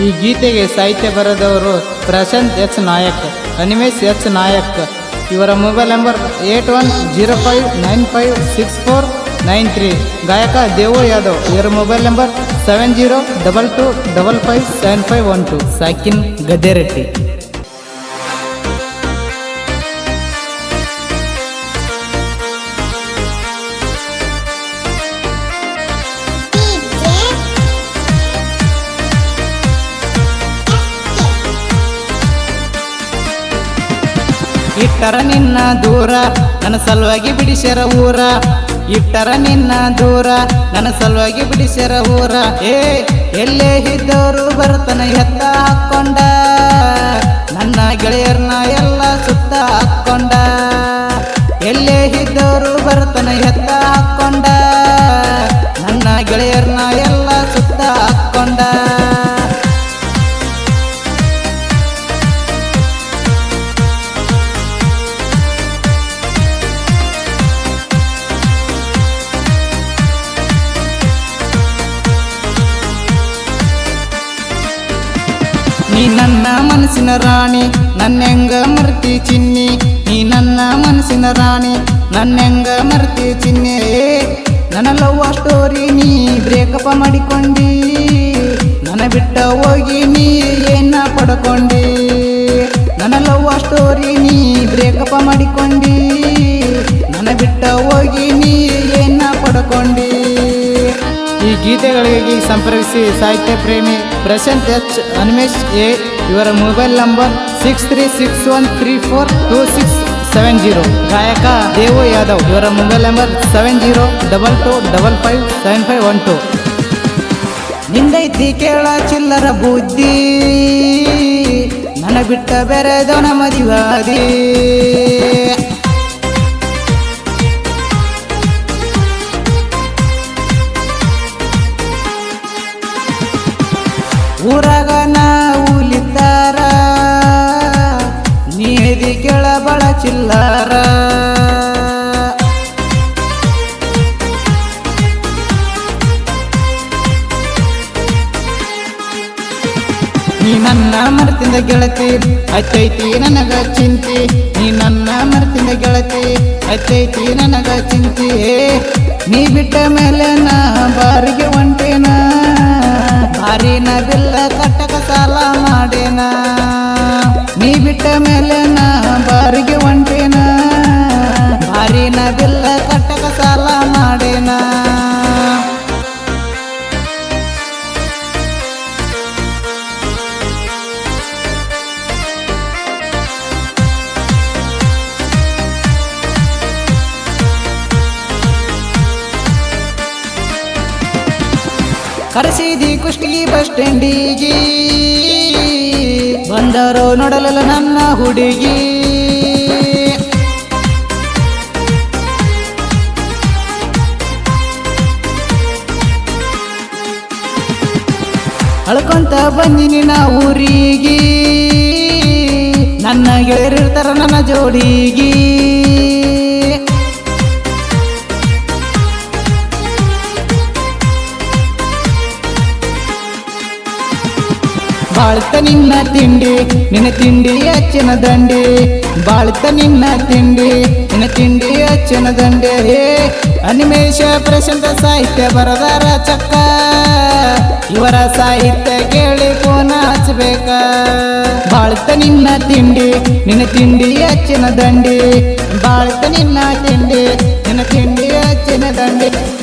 ಈ ಗೀತೆಗೆ ಸಾಹಿತ್ಯ ಬರೆದವರು ಪ್ರಶಾಂತ್ ಎಚ್ ನಾಯಕ್, ಅನಿಮೇಶ್ ಎಚ್ ನಾಯಕ್. ಇವರ mobile number eight one zero five nine five six four nine three. ಗಾಯಕ ದೇವು ಯಾದವ್, ಇವರ mobile number seven zero double two double five seven five one two. ಸಾಕಿನ್ Gadderetti. ಇಟ್ಟರ ನಿನ್ನ ದೂರ, ನನ್ನ ಸಲುವಾಗಿ ಬಿಡಿಸ್ಯಾರ ಊರ. ಇಟ್ಟರ ನಿನ್ನ ದೂರ, ನನ್ನ ಸಲುವಾಗಿ ಬಿಡಿಸ್ಯಾರ ಊರ. ಏ, ಎಲ್ಲೇ ಇದ್ದವರು ಬರ್ತನ ಎತ್ತ ಹಾಕೊಂಡ. ನನ್ನ ಗೆಳೆಯರನ್ನ ಎಲ್ಲ ಸುತ್ತ ಹಾಕೊಂಡ. ಎಲ್ಲೇ ಇದ್ದವರು ಬರ್ತನ ಎತ್ತ ಹಾಕೊಂಡ. ನನ್ನ ಗೆಳೆಯರ್ನ ನೀ ನನ್ನ ಮನಸ್ಸಿನ ರಾಣಿ ನನ್ನೆಂಗ ಮರ್ತಿ ಚಿನ್ನಿ? ನೀ ನನ್ನ ಮನಸ್ಸಿನ ರಾಣಿ ನನ್ನೆಂಗ ಮರ್ತಿ ಚಿನ್ನಿ? ನನ್ನ ಲವ್ ಸ್ಟೋರಿ ನೀ ಬ್ರೇಕಪ್ ಮಾಡಿಕೊಂಡಿ. ನನ್ನ ಬಿಟ್ಟ ಹೋಗಿ ನೀ ಏನ ಪಡ್ಕೊಂಡಿ? ನನ್ನ ಲವ್ ಸ್ಟೋರಿ ನೀ ಬ್ರೇಕಪ್ ಮಾಡಿಕೊಂಡಿ. ನನ್ನ ಬಿಟ್ಟ ಹೋಗಿ ನೀ ಏನ ಪಡ್ಕೊಂಡಿ? ಗೀತೆಗಳಿಗೆ ಸಂಪರ್ಕಿಸಿ ಸಾಹಿತ್ಯ ಪ್ರೇಮಿ ಪ್ರಶಾಂತ್ ಎಚ್, ಅನ್ಮೇಶ್ ಎ, ಇವರ mobile number six three six one three four two six seven zero. ಗಾಯಕ ದೇವು ಯಾದವ್, ಇವರ mobile number seven zero double two double five seven five one two. ನಿಂದೈತಿ ಕೇಳ ಚಿಲ್ಲರ ಬುದ್ಧಿ ನನ್ನ ಬಿಟ್ಟ ಬೆರೆದವನ ಮದಿವಾದಿ. ಊರಾಗ ಉಲಿತಾರ ನೀರಿ ಕೆಳ ಬಳ ಚಿಲ್ಲಾರ. ನೀ ನನ್ನ ಮರ್ತಿಂದ ಗೆಳತಿ ಅಚ್ಚೈತಿ ನನಗ ಚಿಂತಿ. ನೀ ನನ್ನ ಮರ್ತಿಂದ ಗೆಳತಿ ಅಚ್ಚೈತಿ ನನಗ ಚಿಂತಿ. ನೀ ಬಿಟ್ಟ ಮೇಲೆ ನಾ ಬಾರಿಗೆ ಹೊಂಟೇನ ಬಾರಿನ ಬಿಲ್ಲ ಕಟ್ಟಕ ಸಾಲ ಮಾಡೇನ? ನೀ ಬಿಟ್ಟ ಮೇಲೆ ನಾ ಬಾರಿಗೆ ಹೊಂಟೇನ? ಅರಿನದಿಲ್ಲ ಕರೆಸಿದಿ ಕುಷ್ಟಗಿ ಬಸ್ ಸ್ಟ್ಯಾಂಡಿಗೆ. ಬಂದರೋ ನೋಡಲಲ್ಲ ನನ್ನ ಹುಡುಗಿ. ಅಳ್ಕೊಂತ ಬಂದಿನಿ ನಾ ಊರಿಗೆ. ನನ್ನ ಗೆಳೆಯರಿರ್ತಾರ ನನ್ನ ಜೋಡಿಗೆ. ಬಾಳ್ತ ನಿನ್ನ ತಿಂಡಿ ನಿನ್ನ ತಿಂಡಿ ಅಚ್ಚನ ದಂಡಿ. ಬಾಳ್ತ ನಿನ್ನ ತಿಂಡಿ ನಿನ್ನ ತಿಂಡಿ ಅಚ್ಚನ ದಂಡೆ. ಹೇ ಅನಿಮೇಶ ಪ್ರಶಾಂತ ಸಾಹಿತ್ಯ ಬರದಾರ ಚಕ್ಕ. ಇವರ ಸಾಹಿತ್ಯ ಕೇಳಿ ಕೋನ ಹಚ್ಚಬೇಕ ಬಾಳ್ತ ನಿನ್ನ ತಿಂಡಿ ನಿನ್ನ ತಿಂಡಿ ಅಚ್ಚನ ದಂಡಿ. ಬಾಳ್ತ ನಿನ್ನ ತಿಂಡಿ ನಿನ್ನ ತಿಂಡಿ ಅಚ್ಚನ ದಂಡಿ.